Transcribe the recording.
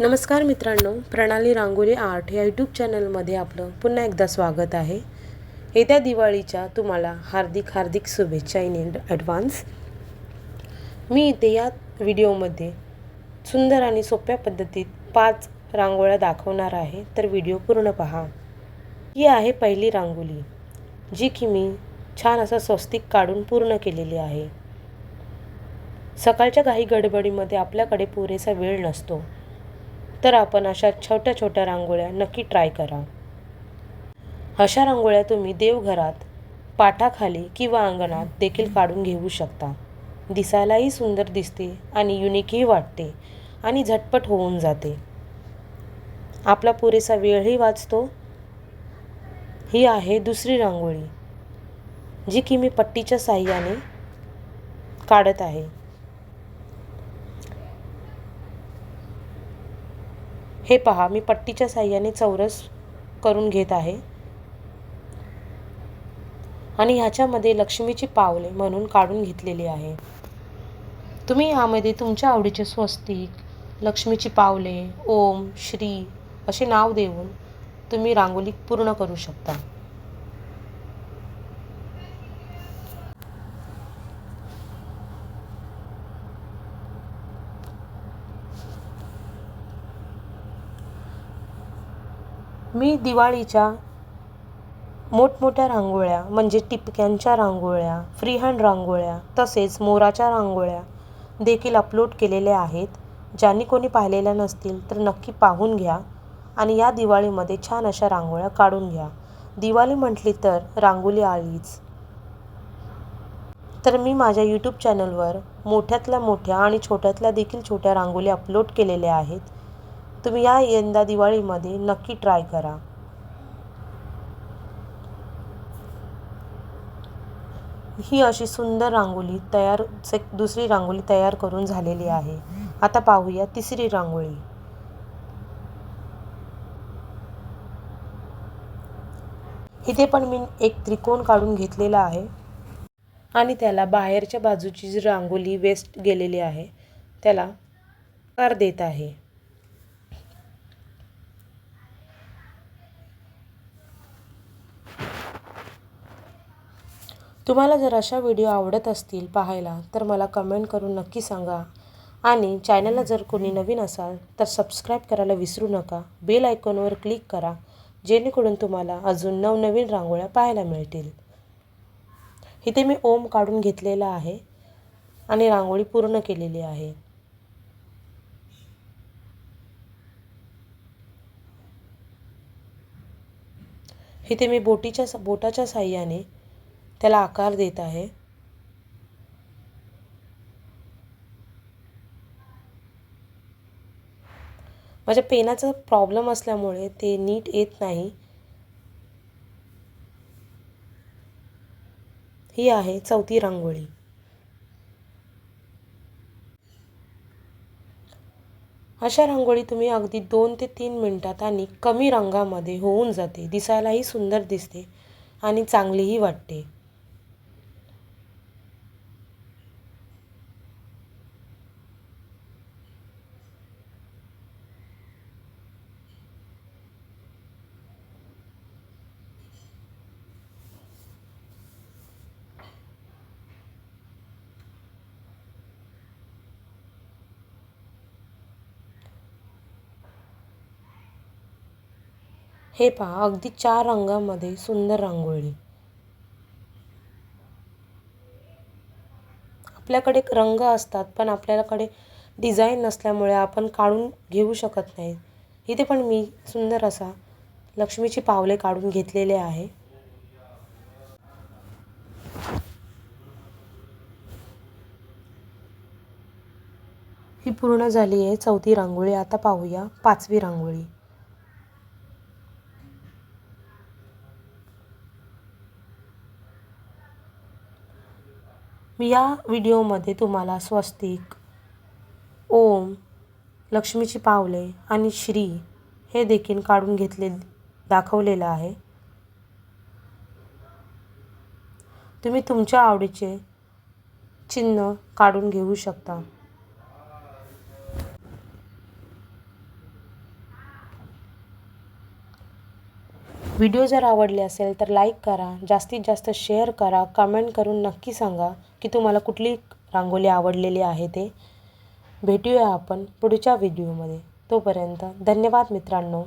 नमस्कार मित्रांनो प्रणाली रांगोली आर्ट या यूट्यूब चॅनलमध्ये आपलं पुन्हा एकदा स्वागत आहे. येत्या दिवाळीच्या तुम्हाला हार्दिक हार्दिक शुभेच्छा इन ॲडव्हान्स मी इथे या व्हिडिओमध्ये सुंदर आणि सोप्या पद्धतीत पाच रांगोळ्या दाखवणार आहे तर व्हिडिओ पूर्ण पहा. ही आहे पहिली रांगोळी जी की मी छान असं स्वस्तिक काढून पूर्ण केलेली आहे. सकाळच्या काही गडबडीमध्ये आपल्याकडे पुरेसा वेळ नसतो. तर आपण अशा छोट्या छोट्या रांगोळ्या नक्की ट्राय करा. अशा रांगोळ्या तुम्ही देवघरात पाठाखाली किंवा अंगणात देखील काढून घेऊ शकता. दिसायलाही सुंदर दिसते आणि युनिकही वाटते आणि झटपट होऊन जाते. आपला पुरेसा वेळही वाचतो. ही आहे दुसरी रांगोळी जी की मी पट्टीच्या साह्याने काढत आहे. हे पहा मी पट्टीच्या साह्याने चौरस करून घेत आहे. आणि ह्याच्यामध्ये लक्ष्मीची पावले म्हणून काढून घेतलेली आहे. तुम्ही यामध्ये तुमच्या आवडीचे स्वस्तिक लक्ष्मीची पावले ओम श्री असे नाव देऊन तुम्ही रांगोळी पूर्ण करू शकता. मी दिवाळीच्या मोठमोठ्या रांगोळ्या म्हणजे टिपक्यांच्या रांगोळ्या फ्रीहँड रांगोळ्या तसेच मोराच्या रांगोळ्या देखील अपलोड केलेल्या आहेत. ज्यांनी कोणी पाहिलेल्या नसतील तर नक्की पाहून घ्या आणि या दिवाळीमध्ये छान अशा रांगोळ्या काढून घ्या. दिवाळी म्हटली तर रांगोळी आलीच तर मी माझ्या यूट्यूब चॅनलवर मोठ्यातल्या मोठ्या आणि छोट्यातल्या देखील छोट्या रांगोळी अपलोड केलेल्या आहेत. तुम्ही या यंदा दिवाळीमध्ये नक्की ट्राय करा. ही अशी सुंदर रांगोळी तयार से दुसरी रांगोळी तयार करून झालेली आहे. आता पाहूया तिसरी रांगोळी. इथे पण मी एक त्रिकोण काढून घेतलेला आहे. आणि त्याला बाहेरच्या बाजूची जी रांगोळी वेस्ट गेलेली आहे त्याला आकार देत आहे. तुम्हाला जर अशा व्हिडिओ आवडत असतील पाहायला तर मला कमेंट करून नक्की सांगा. आणि चॅनलला जर कोणी नवीन असाल तर सबस्क्राईब करायला विसरू नका. बेल आयकॉनवर क्लिक करा जेणेकरून तुम्हाला अजून नवनवीन रांगोळ्या पाहायला मिळतील. इथे मी ओम काढून घेतलेला आहे आणि रांगोळी पूर्ण केलेली आहे. इथे मी बोटीच्या बोटाच्या साह्याने त्याला आकार देत आहे. माझ्या पेनाचा प्रॉब्लेम असल्यामुळे ते नीट येत नाही. ही आहे चौथी रांगोळी. अशा रांगोळी तुम्ही अगदी दोन ते तीन मिनटात आणि कमी रंगामध्ये होऊन जाते. दिसायलाही सुंदर दिसते आणि चांगलीही वाटते. हे पहा अगदी चार रंगामध्ये सुंदर रांगोळी. आपल्याकडे रंग असतात पण आपल्याकडे डिझाईन नसल्यामुळे आपण काढून घेऊ शकत नाही. इथे पण मी सुंदर असा लक्ष्मीची पावले काढून घेतलेले आहे. ही पूर्ण झाली आहे चौथी रांगोळी. आता पाहूया पाचवी रांगोळी. या व्हिडिओमध्ये तुम्हाला स्वस्तिक ओम लक्ष्मीची पावले आणि श्री हे देखील काढून घेतले दाखवलेलं आहे. तुम्ही तुमच्या आवडीचे चिन्ह काढून घेऊ शकता. व्हिडिओ जर आवडले असेल तर लाईक करा जास्तीत जास्त शेअर करा कमेंट करून नक्की सांगा की तुम्हाला कुठली रांगोळी आवडलेली आहे ते. भेटूया आपण पुढच्या व्हिडिओमध्ये तोपर्यंत धन्यवाद मित्रांनो.